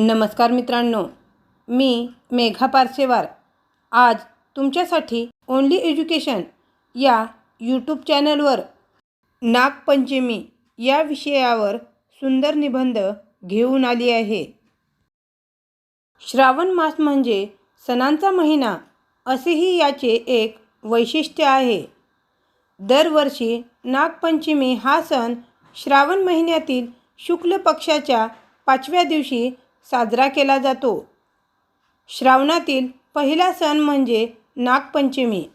नमस्कार मित्रांनो मी मेघा पारसेवार. आज तुमच्यासाठी ओनली एज्युकेशन या यूट्यूब चॅनलवर नागपंचमी या विषयावर सुंदर निबंध घेऊन आली आहे. श्रावण मास म्हणजे सणांचा महिना असेही याचे एक वैशिष्ट्य आहे. दरवर्षी नागपंचमी हा सण श्रावण महिन्यातील शुक्ल पक्षाच्या पाचव्या दिवशी साजरा केला जातो. श्रावणातील पहिला सण म्हणजे नागपंचमी.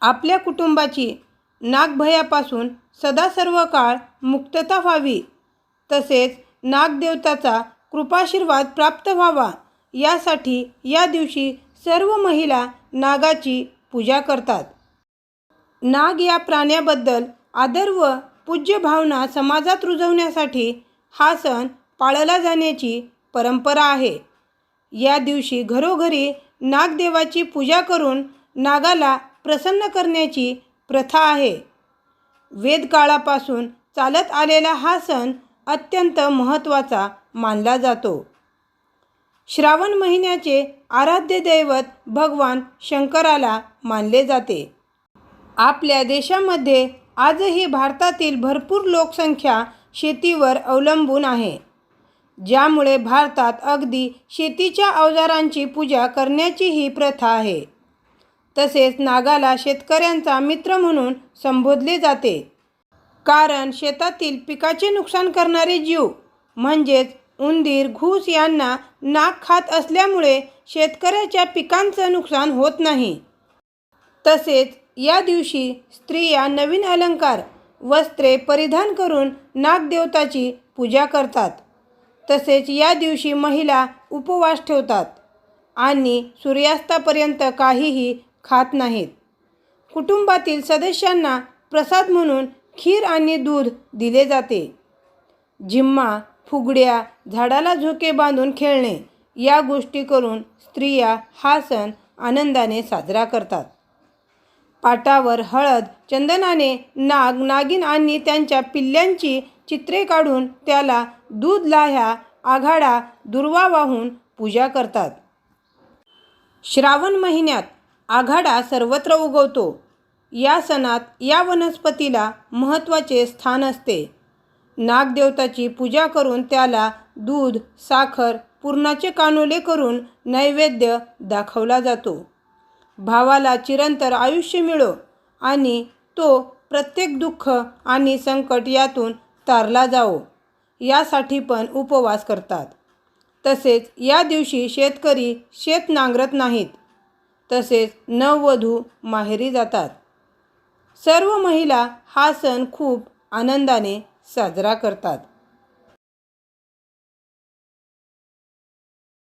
आपल्या कुटुंबाची नागभयापासून सदा सर्व काळ मुक्तता व्हावी. तसेच नागदेवताचा कृपाशीर्वाद प्राप्त व्हावा. यासाठी या दिवशी सर्व महिला नागाची पूजा करतात. नाग या प्राण्याबद्दल आदर व पूज्य भावना समाजात रुजवण्यासाठी हा सण पाळला जाण्याची परंपरा आहे. या दिवशी घरोघरी नागदेवाची पूजा करून नागाला प्रसन्न करण्याची प्रथा आहे. वेदकाळापासून चालत आलेला हा सण अत्यंत महत्त्वाचा मानला जातो. श्रावण महिन्याचे आराध्य दैवत भगवान शंकराला मानले जाते. आपल्या देशामध्ये आजही भारतातील भरपूर लोकसंख्या शेतीवर अवलंबून आहे. ज्यामुळे भारतात अगदी शेतीच्या अवजारांची पूजा करण्याची ही प्रथा आहे. तसेच नागाला शेतकऱ्यांचा मित्र म्हणून संबोधले जाते. कारण शेतातील पिकाचे नुकसान करणारे जीव म्हणजेच उंदीर घूस यांना नाग खात असल्यामुळे शेतकऱ्याच्या पिकांचं नुकसान होत नाही. तसेच या दिवशी स्त्रिया नवीन अलंकार वस्त्रे परिधान करून नागदेवताची पूजा करतात. तसेच या दिवशी महिला उपवास ठेवतात आणि सूर्यास्तापर्यंत काहीही खात नाहीत. कुटुंबातील सदस्यांना प्रसाद म्हणून खीर आणि दूध दिले जाते. जिम्मा फुगड्या झाडाला झोके बांधून खेळणे या गोष्टी करून स्त्रिया हा सण आनंदाने साजरा करतात. पाटावर हळद चंदनाने नाग नागिन आणि त्यांच्या पिल्ल्यांची चित्रे काढून त्याला दूध लाह्या आघाडा दुर्वा वाहून पूजा करतात. श्रावण महिन्यात आघाडा सर्वत्र उगवतो. या सणात या वनस्पतीला महत्त्वाचे स्थान असते. नागदेवताची पूजा करून त्याला दूध साखर पूर्णाचे कानोले करून नैवेद्य दाखवला जातो. भावाला चिरंतर आयुष्य मिळो आणि तो प्रत्येक दुःख आणि संकट यातून तारला जाओ यासाठी पण उपवास करतात. तसेच या दिवशी शेतकरी शेत नांगरत नाहीत. तसेच नववधू माहेरी जातात. सर्व महिला हा सण खूप आनंदाने साजरा करतात.